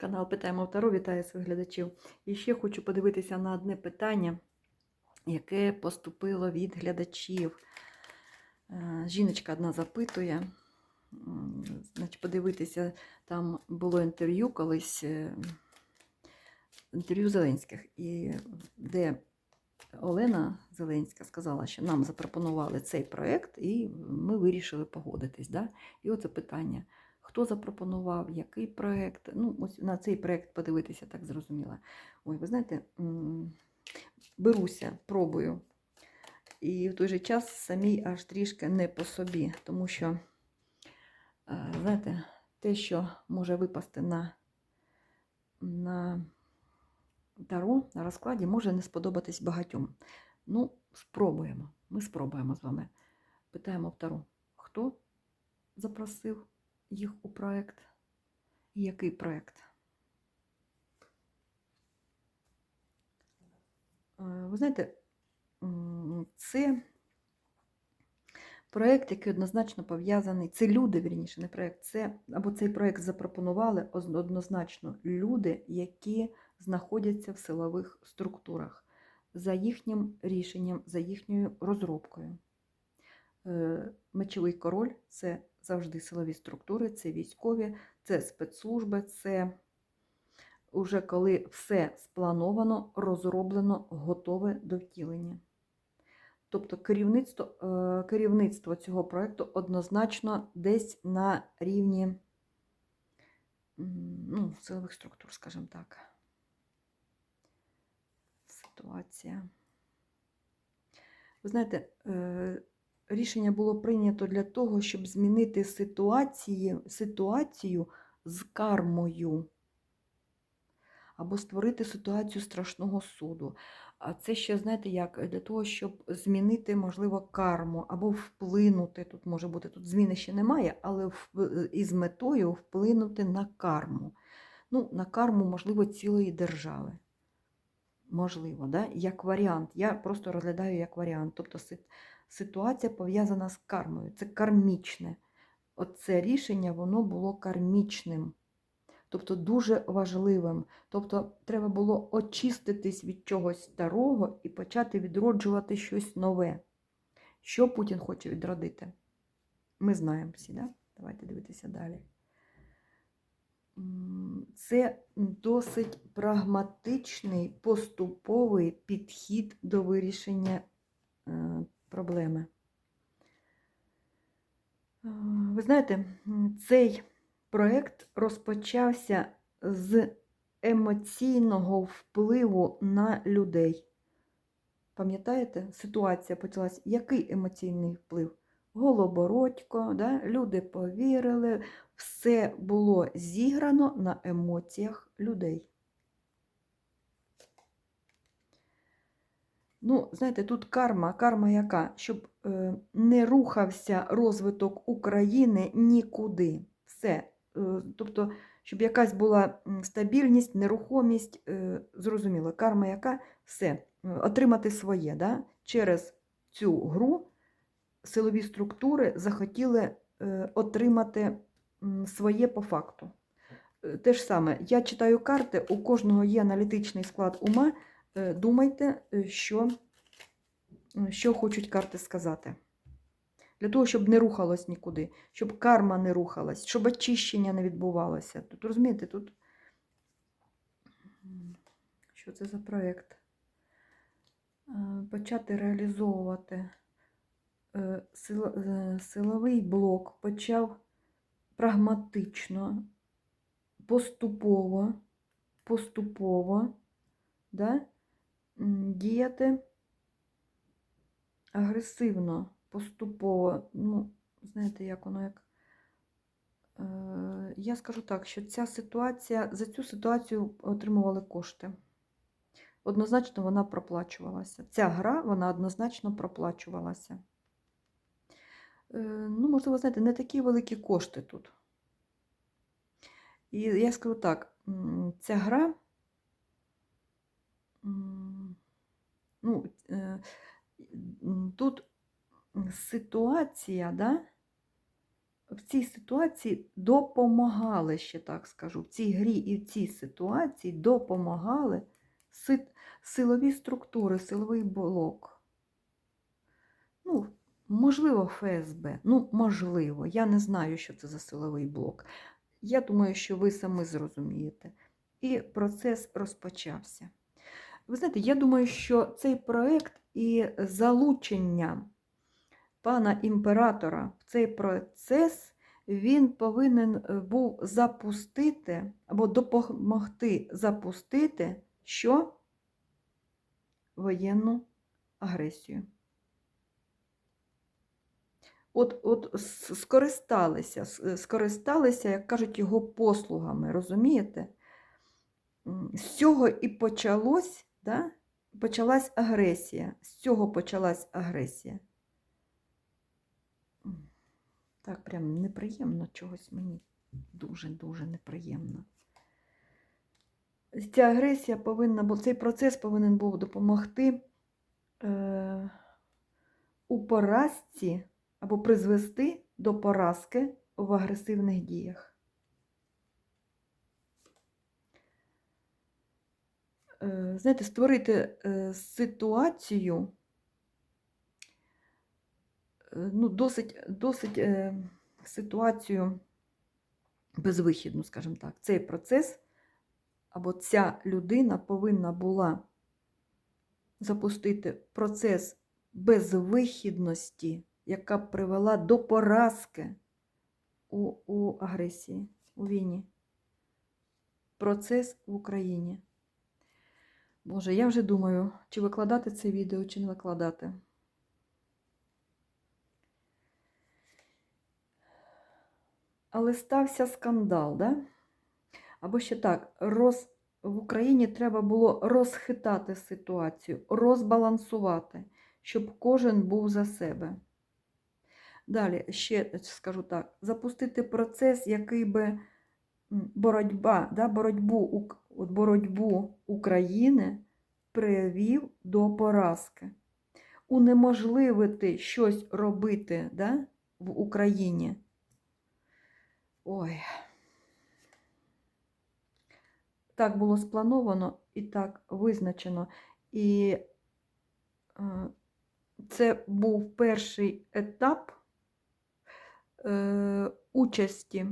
Канал Питаємо Таро вітає своїх глядачів. І ще хочу подивитися на одне питання, яке поступило від глядачів. Е, Жіночка одна запитує, значить, подивитися, там було інтерв'ю колись, е, інтерв'ю Зеленських, і де Олена Зеленська сказала, що нам запропонували цей проєкт, і ми вирішили погодитись. Да? І оце питання. Хто запропонував, який проєкт? Ну, ось на цей проєкт подивитися так зрозуміло. Ой, ви знаєте, беруся, пробую. І в той же час самій аж трішки не по собі, тому що, е, знаєте, те, що може випасти на, на таро, на розкладі, може не сподобатись багатьом. Ну, спробуємо. Ми спробуємо з вами. Питаємо в таро, хто запросив їх у проєкт? Який проєкт? Е, Ви знаєте, це проєкт, який однозначно пов'язаний. Це люди, вірніше, не проєкт. Це або цей проєкт запропонували однозначно люди, які знаходяться в силових структурах за їхнім рішенням, за їхньою розробкою. Е, Мечовий король це завжди силові структури, це військові, це спецслужби, це уже коли все сплановано, розроблено, готове до втілення. Тобто керівництво, е, керівництво цього проєкту однозначно десь на рівні ну, силових структур, скажімо так. Ситуація. Ви знаєте, е, рішення було прийнято для того, щоб змінити ситуації, ситуацію з кармою. Або створити ситуацію страшного суду. А це ще, знаєте, як для того, щоб змінити, можливо, карму, або вплинути. Тут може бути, тут зміни ще немає, але із метою вплинути на карму. Ну, на карму, можливо, цілої держави. Можливо, да? як варіант. Я просто розглядаю як варіант. Тобто ситуація пов'язана з кармою. Це кармічне. Оце рішення воно було кармічним. Тобто дуже важливим. Тобто треба було очиститись від чогось старого і почати відроджувати щось нове. Що Путін хоче відродити? Ми знаємо всі, да? Давайте дивитися далі. Це досить прагматичний поступовий підхід до вирішення е, проблеми. Ви знаєте, цей проєкт розпочався з емоційного впливу на людей. Пам'ятаєте, ситуація почалась. Який емоційний вплив? Голобородько, да? люди повірили, все було зіграно на емоціях людей. Ну, знаєте, тут карма, карма яка? Щоб е, не рухався розвиток України нікуди. Все. Е, тобто, щоб якась була стабільність, нерухомість, е, зрозуміло, карма яка? Все. Отримати своє. Да? Через цю гру силові структури захотіли отримати своє по факту. Те ж саме, я читаю карти, у кожного є аналітичний склад ума. Е, Думайте, е, що, е, що хочуть карти сказати. Для того, щоб не рухалось нікуди, щоб карма не рухалась, щоб очищення не відбувалося. Тут розумієте, тут що це за проєкт? Почати реалізовувати сил- силовий блок почав прагматично, поступово, поступово да, діяти агресивно, поступово. Ну, знаєте, як воно як. Е, Я скажу так, що ця ситуація, за цю ситуацію отримували кошти. Однозначно вона проплачувалася. Ця гра, вона однозначно проплачувалася. Е, Ну, можливо, знаєте, не такі великі кошти тут. І я скажу так, ця гра, ну, е, тут ситуація, да, в цій ситуації допомагали, ще так скажу, в цій грі і в цій ситуації допомагали си- силові структури, силовий блок. Ну, можливо, ФСБ. Ну, можливо, я не знаю, що це за силовий блок. Я думаю, що ви самі зрозумієте. І процес розпочався. Ви знаєте, я думаю, що цей проект і залучення пана імператора в цей процес він повинен е, був запустити або допомогти запустити що? Воєнну агресію. От, от скористалися, скористалися, як кажуть, його послугами, розумієте? З цього і почалось, да? почалась агресія. З цього почалась агресія. Так, прям неприємно чогось мені. Дуже-дуже неприємно. Ця агресія повинна була, цей процес повинен був допомогти е, у поразці або призвести до поразки в агресивних діях. Знаєте, створити е, ситуацію е, ну, досить, досить е, ситуацію безвихідну, скажімо так. Цей процес або ця людина повинна була запустити процес безвихідності, яка привела до поразки у, у агресії, у війні. Процес в Україні. Боже, я вже думаю, чи викладати це відео, чи не викладати. Але стався скандал, да? Або ще так, роз... в Україні треба було розхитати ситуацію, розбалансувати, щоб кожен був за себе. Далі, ще скажу так, запустити процес, який би боротьба, да, боротьбу, от боротьбу України привів до поразки. Унеможливити щось робити да, в Україні. Ой. Так було сплановано і так визначено. І е, це був перший етап е, участі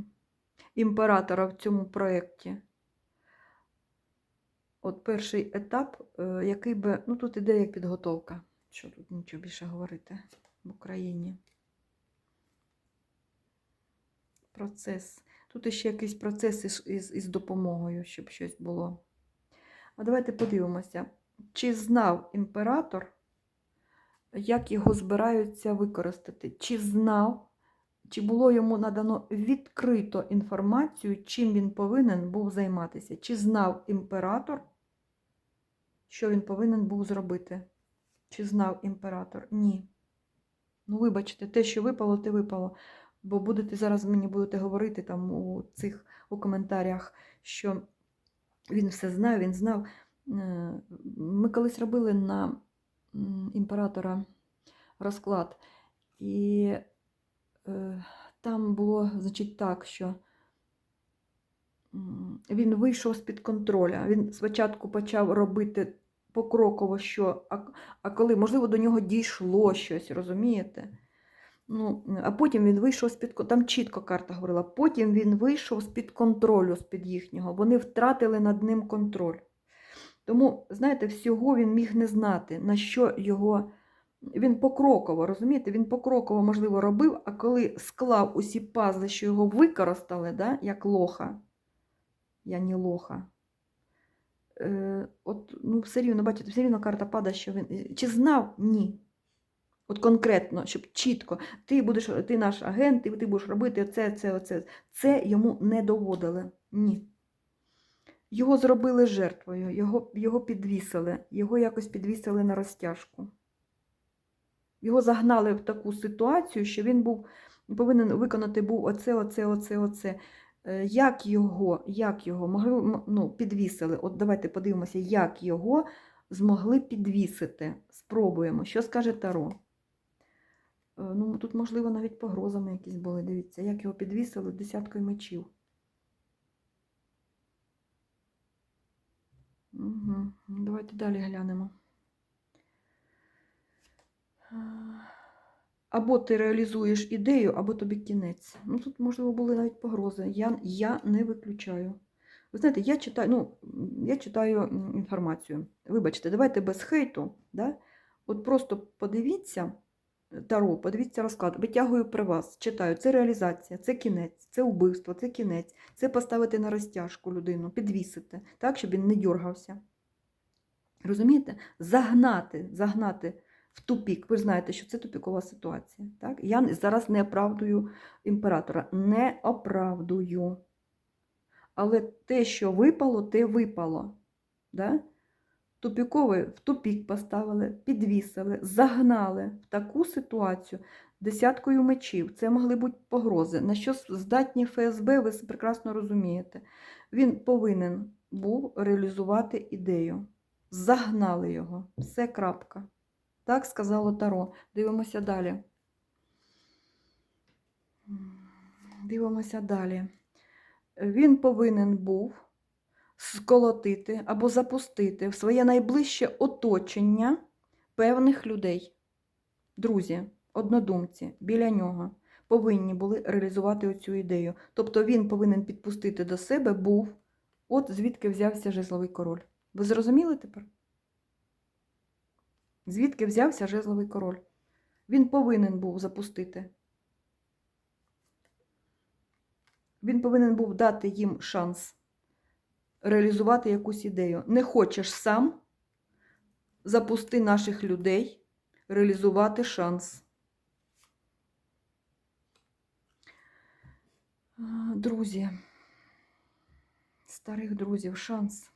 імператора в цьому проєкті. От перший етап, е, який би, ну тут іде як підготовка, що тут нічого більше говорити в Україні. Процес. Тут іще якийсь процес із, із, із допомогою, щоб щось було. А давайте подивимося, чи знав імператор, як його збираються використати, чи знав, чи було йому надано відкрито інформацію, чим він повинен був займатися, чи знав імператор, що він повинен був зробити? Чи знав імператор? Ні. Ну, вибачте, те, що випало, те випало. Бо будете зараз мені будете говорити там у цих у коментарях, що він все знав, він знав. Е, Ми колись робили на імператора розклад, і е, там було, значить, так, що він вийшов з-під контроля. Він спочатку почав робити покроково, що, а, а коли, можливо, до нього дійшло щось, розумієте? Ну, а потім він вийшов з-під там чітко карта говорила, потім він вийшов з-під контролю, з-під їхнього. Вони втратили над ним контроль. Тому, знаєте, всього він міг не знати, на що його. Він покроково, розумієте, він покроково, можливо, робив, а коли склав усі пазли, що його використали, да, як лоха, я не лоха. Е, от, ну, все рівно, бачите, все рівно карта падає, що він. Чи знав? Ні. От конкретно, щоб чітко, ти будеш, ти наш агент, ти, ти будеш робити оце, це, оце. Це йому не доводили. Ні. Його зробили жертвою, його, його підвісили, його якось підвісили на розтяжку. Його загнали в таку ситуацію, що він був повинен виконати був оце, оце, оце, оце. Е, Як його, як його могли ну, підвісили? От давайте подивимося, як його змогли підвісити. Спробуємо. Що скаже Таро? ну, тут, можливо, навіть погрозами якісь були. Дивіться, як його підвісили десяткою мечів. Угу. Давайте далі глянемо. Або ти реалізуєш ідею, або тобі кінець. Ну, тут, можливо, були навіть погрози. Я, я не виключаю. Ви знаєте, я читаю, ну, я читаю інформацію. Вибачте, давайте без хейту. Да? От просто подивіться Таро, подивіться розклад, витягую при вас, читаю. Це реалізація, це кінець, це вбивство, це кінець, це поставити на розтяжку людину, підвісити, так, щоб він не дергався. Розумієте? Загнати, загнати в тупік. Ви ж знаєте, що це тупікова ситуація. Так? Я зараз не оправдую імператора. Не оправдую. Але те, що випало, те випало. Да? Тупіковий в тупік поставили, підвісили, загнали в таку ситуацію десяткою мечів. Це могли бути погрози. На що здатні ФСБ, ви прекрасно розумієте. Він повинен був реалізувати ідею. Загнали його. Все крапка. Так сказало Таро. Дивимося далі. Дивимося далі. Він повинен був сколотити або запустити в своє найближче оточення певних людей. Друзі, однодумці біля нього повинні були реалізувати оцю ідею. Тобто він повинен підпустити до себе був, от звідки взявся жезловий король. Ви зрозуміли тепер? Звідки взявся жезловий король? Він повинен був запустити. Він повинен був дати їм шанс реалізувати якусь ідею. Не хочеш сам, запусти наших людей, реалізувати шанс. Друзі, старих друзів, шанс.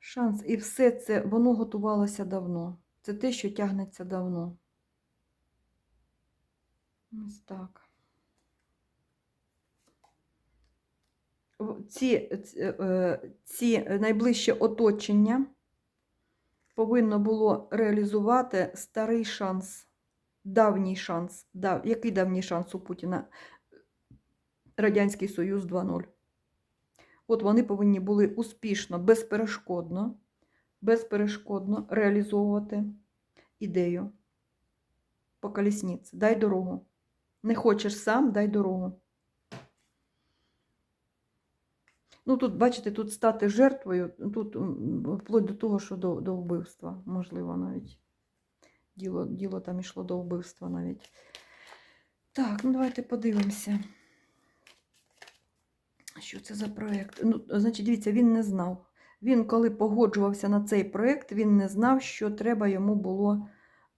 Шанс. І все це, воно готувалося давно. Це те, що тягнеться давно. Ось так. Ці, ц- е, ці найближче оточення повинно було реалізувати старий шанс, давній шанс. Дав, який давній шанс у Путіна? Радянський Союз 2.0. От вони повинні були успішно, безперешкодно, безперешкодно реалізовувати ідею по колісниці. Дай дорогу. Не хочеш сам, дай дорогу. Ну, тут, бачите, тут стати жертвою, тут вплоть до того, що до, до вбивства, можливо, навіть. Діло, діло там йшло до вбивства навіть. Так, ну давайте подивимося. Що це за проєкт? Ну, значить, дивіться, він не знав. Він, коли погоджувався на цей проєкт, він не знав, що треба йому було,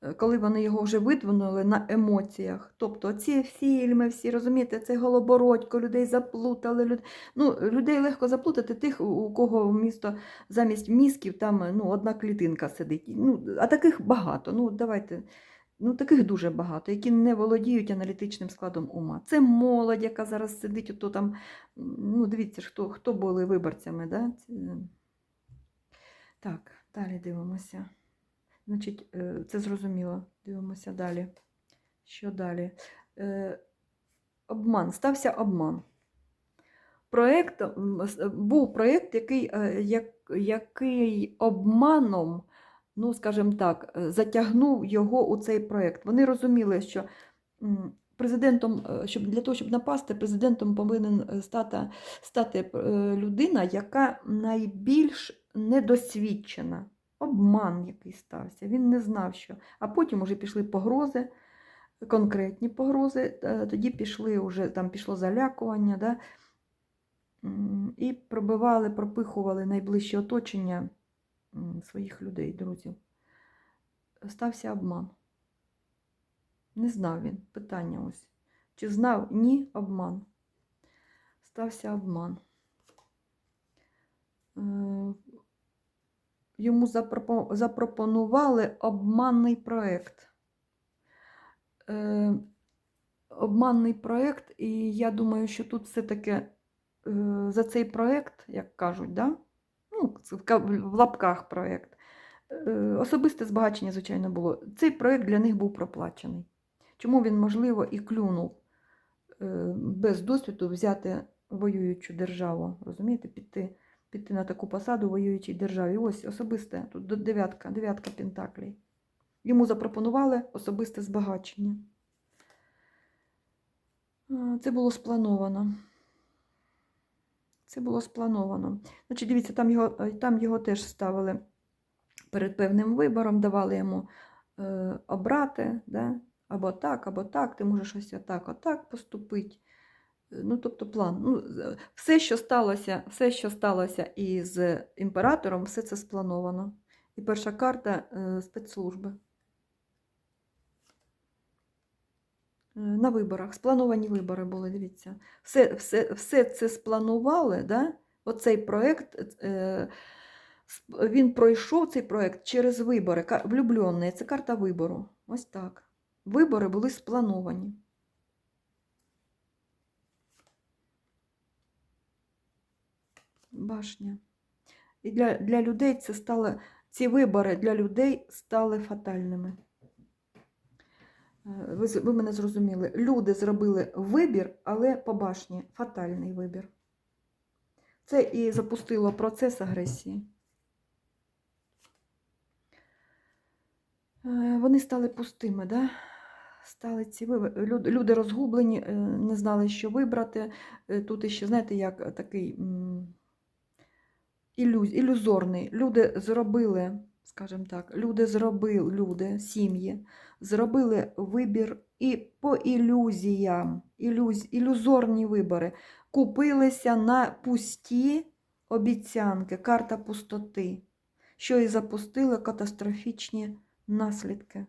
е, коли вони його вже видвинули на емоціях. Тобто ці фільми, всі, розумієте, це голобородько, людей заплутали. Люд... Ну, людей легко заплутати, тих, у кого місто замість мізків там ну, одна клітинка сидить. Ну, а таких багато. Ну, давайте. Ну, таких дуже багато, які не володіють аналітичним складом ума. Це молодь, яка зараз сидить, ото там, ну, дивіться хто, хто були виборцями. Да? Так, далі дивимося. Значить, е, це зрозуміло. Дивимося далі. Що далі? Е, Обман, стався обман. Проєкт, був проєкт, який, е, як, який обманом ну, скажімо так, е, затягнув його у цей проєкт. Вони розуміли, що президентом, е, щоб для того, щоб напасти, президентом повинен е, стати, стати людина, яка найбільш недосвідчена. Обман який стався. Він не знав, що. А потім вже пішли погрози, конкретні погрози, тоді пішли вже, там пішло залякування, да? І пробивали, пропихували найближче оточення своїх людей, друзів. Стався обман. Не знав він. Питання ось. Чи знав? Ні, обман. Стався обман. Е, Йому запропонували обманний проєкт. Е, Обманний проєкт, і я думаю, що тут все-таки е, за цей проєкт, як кажуть, да? Ну, в лапках проєкт. Е, Особисте збагачення, звичайно, було. Цей проєкт для них був проплачений. Чому він, можливо, і клюнув е, без досвіду взяти воюючу державу, розумієте, піти, піти на таку посаду воюючій державі. Ось особисте, тут дев'ятка, дев'ятка пентаклей. Йому запропонували особисте збагачення. Це було сплановано. Це було сплановано. Значить, дивіться, там його, е, там його теж ставили перед певним вибором, давали йому е, обрати, да? або так, або так, ти можеш ось отак, отак поступити. Е, Ну, тобто план. Ну, все, що сталося, все, що сталося із імператором, все це сплановано. І перша карта е, спецслужби. Е, На виборах, сплановані вибори були, дивіться. Все, все, все це спланували, да? оцей проєкт, е, він пройшов цей проєкт через вибори. Влюблений, це карта вибору. Ось так. Вибори були сплановані. Башня. І для, для людей це стало, ці вибори для людей стали фатальними. Е, Ви, ви мене зрозуміли. Люди зробили вибір, але по башні фатальний вибір. Це і запустило процес агресії. Е, Вони стали пустими, да? стали ці. Люди, розгублені, е, не знали, що вибрати. Тут іще, знаєте, як такий ілюз, ілюзорний. Люди зробили, скажімо так, люди зробили, люди, сім'ї, зробили вибір і по ілюзіям, ілюз, ілюзорні вибори. Купилися на пусті обіцянки, карта пустоти, що і запустило катастрофічні наслідки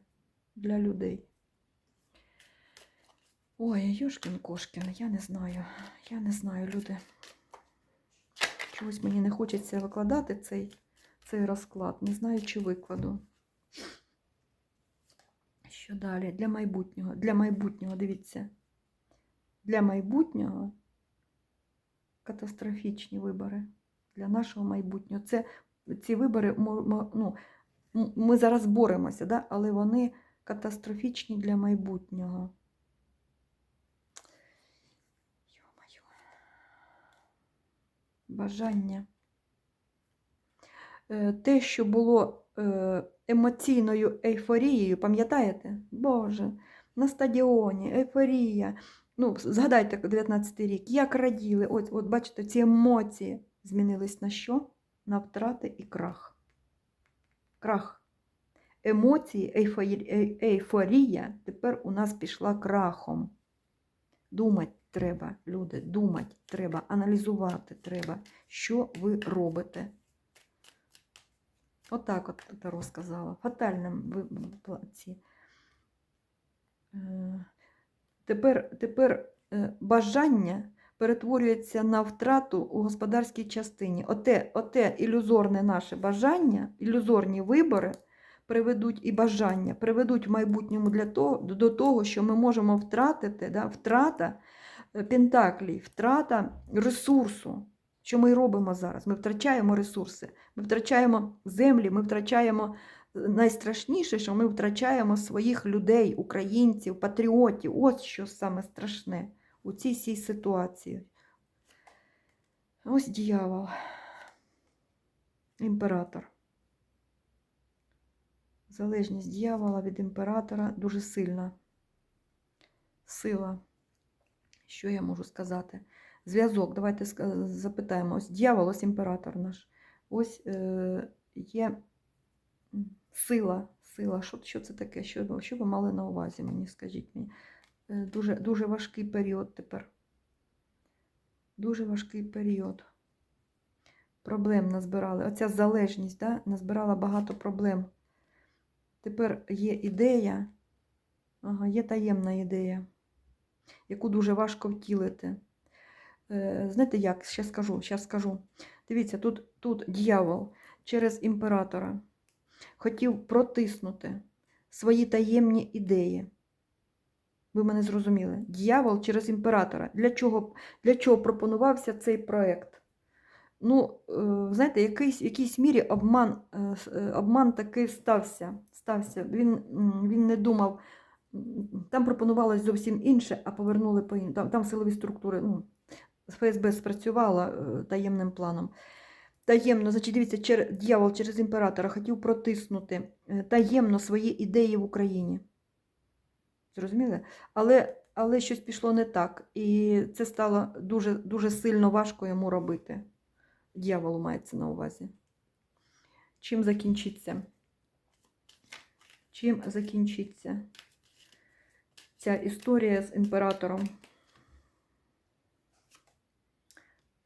для людей. Ой, Йошкін Кошкін, я не знаю. Я не знаю, люди. Чогось мені не хочеться викладати цей, цей розклад. Не знаю, чи викладу. Що далі? Для майбутнього. Для майбутнього, дивіться. Для майбутнього катастрофічні вибори. Для нашого майбутнього. Це ці вибори, ну, ми зараз боремося, да? але вони катастрофічні для майбутнього. Бажання. Е, Те, що було е, емоційною ейфорією, пам'ятаєте? Боже, на стадіоні, ейфорія. Ну, згадайте 19-й рік, як раділи. От, от бачите, ці емоції змінились на що? На втрати і крах. Крах. Емоції, ейфорі- ейфорія тепер у нас пішла крахом. Думати треба, люди, думати треба, аналізувати треба, що ви робите. Отак от Таро сказала. Ви- пла- Е, Тепер, тепер е, бажання перетворюється на втрату у господарській частині. Оте, оте ілюзорне наше бажання, ілюзорні вибори приведуть і бажання, приведуть в майбутньому для того, до того, що ми можемо втратити, да, втрата е, пентаклій, втрата ресурсу. Що ми робимо зараз? Ми втрачаємо ресурси, ми втрачаємо землі, ми втрачаємо е, найстрашніше, що ми втрачаємо своїх людей, українців, патріотів. Ось що саме страшне у цій всій ситуації. Ось дьявол, імператор. Залежність дьявола від імператора дуже сильна. Сила. Що я можу сказати? Зв'язок. Давайте ска- запитаємо. Ось дьявол, ось імператор наш. Ось е, є сила. Сила. Що, що це таке? Що, ви- що ви мали на увазі мені? Скажіть мені. Е, дуже, дуже важкий період тепер. Дуже важкий період. Проблем назбирали. Оця залежність да, назбирала багато проблем. Тепер є ідея, ага, є таємна ідея, яку дуже важко втілити. Е, знаєте як? Ще скажу, зараз скажу. Дивіться, тут, тут дьявол через імператора хотів протиснути свої таємні ідеї. Ви мене зрозуміли? Дьявол через імператора. Для чого, для чого пропонувався цей проєкт? Ну, е, знаєте, якийсь, в якійсь мірі обман, е, обман такий стався. стався. Він, він не думав там пропонувалось зовсім інше, а повернули по ін- там, там силові структури. Ну, ФСБ спрацювала е, таємним планом. Таємно, значить, дивіться, чер... дьявол через імператора хотів протиснути е, таємно свої ідеї в Україні. Зрозуміли? Але, але щось пішло не так. І це стало дуже, дуже сильно важко йому робити. Дьяволу мається на увазі. Чим закінчиться? Чим закінчиться ця історія з імператором?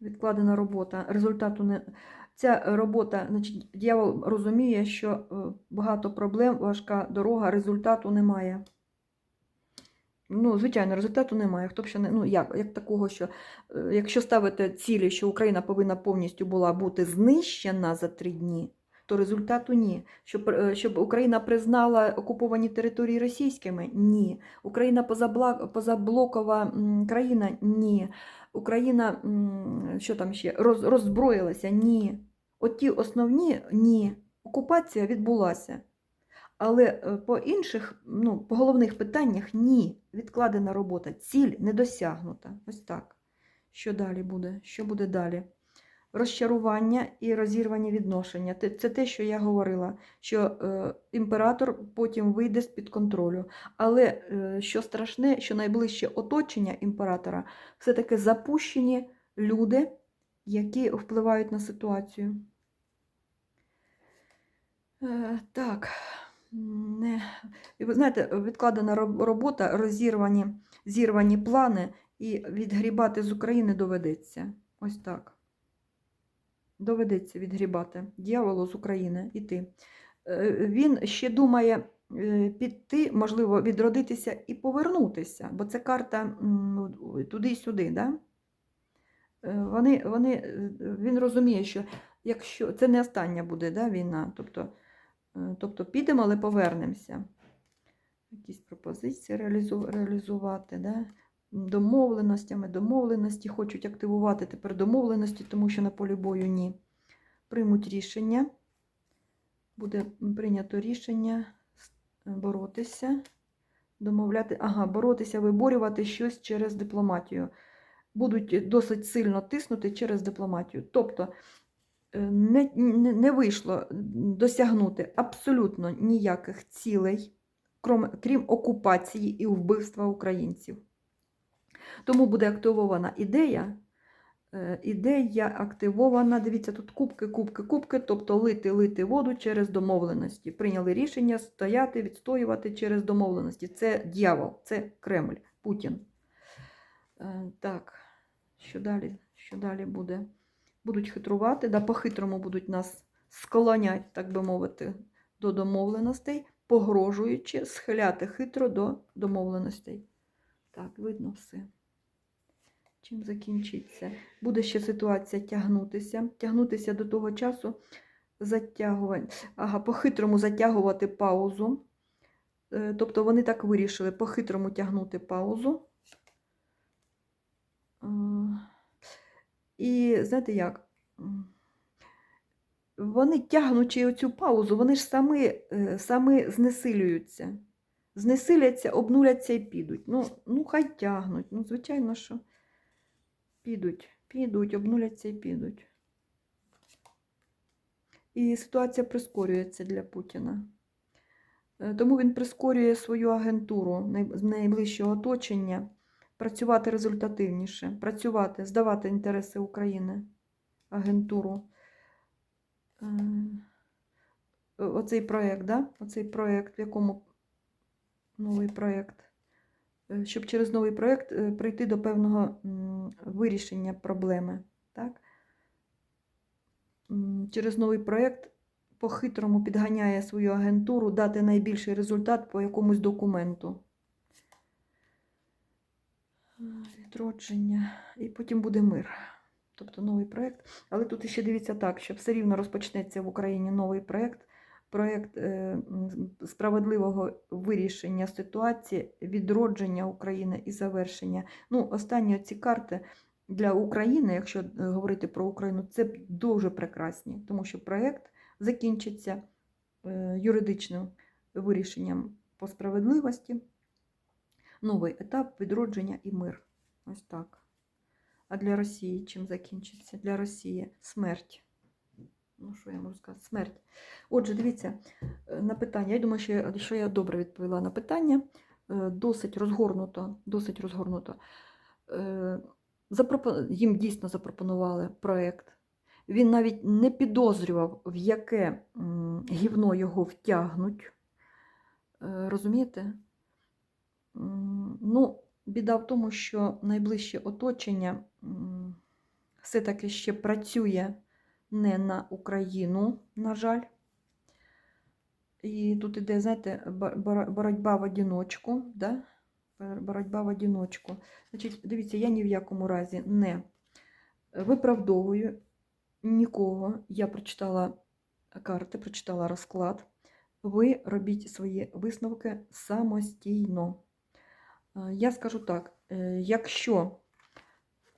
Відкладена робота. Результату не. Ця робота, значить, дьявол розуміє, що е, багато проблем, важка дорога, результату немає. Ну, звичайно, результату немає. Хто б ще не. Ну, як, як такого, що е, якщо ставити цілі, що Україна повинна повністю була бути знищена за три дні, то результату ні. Щоб, е, щоб Україна признала окуповані території російськими? Ні. Україна позаблокова країна? Ні. Україна, що там ще, роз, роззброїлася? Ні. От ті основні ні. Окупація відбулася. Але е, по інших, ну, по головних питаннях ні. Відкладена робота. Ціль не досягнута. Ось так. Що далі буде? Що буде далі? Розчарування і розірвані відношення. Це те, що я говорила, що е, імператор потім вийде з-під контролю. Але е, що страшне, що найближче оточення імператора все-таки запущені люди, які впливають на ситуацію. Е, так. Не. І ви знаєте, відкладена робота, розірвані, зірвані плани, і відгрібати з України доведеться. Ось так. Доведеться відгрібати дьяволу з України іти. Е, Він ще думає е, піти, можливо, відродитися і повернутися, бо це карта туди-сюди. Да? Е, Вони, вони, він розуміє, що якщо це не остання буде да, війна, тобто, тобто підемо, але повернемося. Якісь пропозиції реалізу, реалізувати, да? Домовленостями, домовленості хочуть активувати тепер домовленості, тому що на полі бою ні. Приймуть рішення, буде прийнято рішення боротися, домовляти, ага, боротися, виборювати щось через дипломатію. Будуть досить сильно тиснути через дипломатію. Тобто е, не, не, не вийшло досягнути абсолютно ніяких цілей, крім, крім окупації і вбивства українців. Тому буде активована ідея. е, Ідея активована, дивіться, тут кубки, кубки, кубки, тобто лити, лити воду через домовленості. Прийняли рішення стояти, відстоювати через домовленості. Це дьявол, це Кремль, Путін. Е, Так, що далі? Що далі буде? Будуть хитрувати, да, по-хитрому будуть нас склоняти, так би мовити, до домовленостей, погрожуючи, схиляти хитро до домовленостей. Так, видно все. Чим закінчиться? Буде ще ситуація тягнутися, тягнутися до того часу, затягувати, ага, по-хитрому затягувати паузу. Е, Тобто вони так вирішили по-хитрому тягнути паузу. Е, І знаєте як? Вони, тягнучи оцю паузу, вони ж самі, е, самі знесилюються. Знесиляться, обнуляться і підуть. Ну, ну хай тягнуть. Ну, звичайно, що підуть, підуть, обнуляться і підуть. І ситуація прискорюється для Путіна. Е, Тому він прискорює свою агентуру з найближчого оточення, працювати результативніше, працювати, здавати інтереси України, агентуру. Е, Оцей проєкт, да? Оцей проєкт, в якому новий проєкт. Е, Щоб через новий проєкт прийти до певного вирішення проблеми. Так? Через новий проєкт по-хитрому підганяє свою агентуру дати найбільший результат по якомусь документу. Відродження. І потім буде мир. Тобто новий проєкт. Але тут ще дивіться так, що все рівно розпочнеться в Україні новий проєкт. Проєкт е, справедливого вирішення ситуації, відродження України і завершення. Ну, останні ці карти для України, якщо е, говорити про Україну, це дуже прекрасні, тому що проєкт закінчиться е, юридичним вирішенням по справедливості. Новий етап відродження і мир. Ось так. А для Росії чим закінчиться? Для Росії смерть. Ну, що я можу сказати? Смерть. Отже, дивіться е, на питання. Я думаю, що я, що я добре відповіла на питання. Е, Досить розгорнуто, досить розгорнуто. Е, Їм дійсно запропонували проєкт. Він навіть не підозрював, в яке гівно його втягнуть. Розумієте? Ну, біда в тому, що найближче оточення все-таки ще працює не на Україну, на жаль. І тут іде, знаєте, боротьба в одиночку. Да? Боротьба в одиночку. Значить, дивіться, я ні в якому разі не виправдовую нікого. Я прочитала карти, прочитала розклад. Ви робіть свої висновки самостійно. Е, Я скажу так: е, якщо,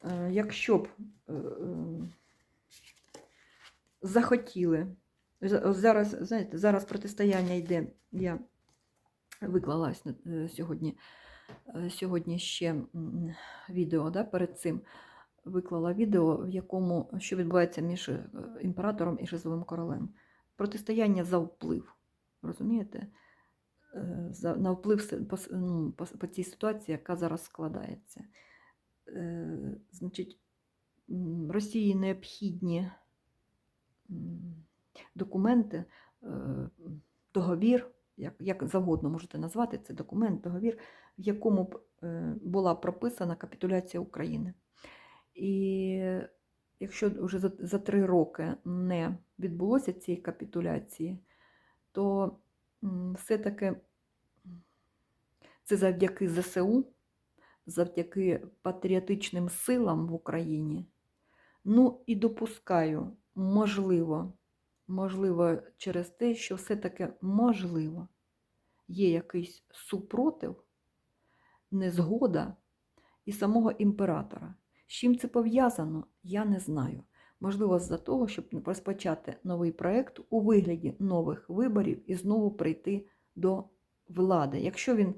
е, якщо б захотіли, зараз, знаєте, зараз протистояння йде, я виклалась е, сьогодні, е, сьогодні ще відео да, перед цим виклала відео, в якому що відбувається між е, імператором і Жизовим королем. Протистояння за вплив. Розумієте? За, на вплив по, ну, по, по цій ситуації, яка зараз складається. Значить, Росії необхідні документи, е, договір, як, як завгодно можете назвати це документ, договір, в якому б е, була прописана капітуляція України. І якщо вже за, за три роки не відбулося цієї капітуляції, то все-таки це завдяки ЗСУ, завдяки патріотичним силам в Україні. Ну і допускаю, можливо, можливо, через те, що все-таки можливо, є якийсь супротив, незгода і самого імператора. З чим це пов'язано, я не знаю. Можливо, з-за того, щоб розпочати новий проєкт у вигляді нових виборів і знову прийти до влади. Якщо він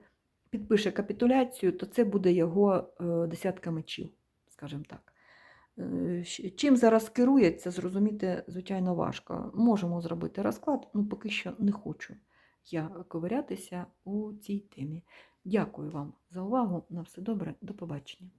підпише капітуляцію, то це буде його е, десятка мечів, скажімо так. Е, Чим зараз керується, зрозуміти, звичайно, важко. Можемо зробити розклад, ну поки що не хочу я ковирятися у цій темі. Дякую вам за увагу. На все добре, до побачення.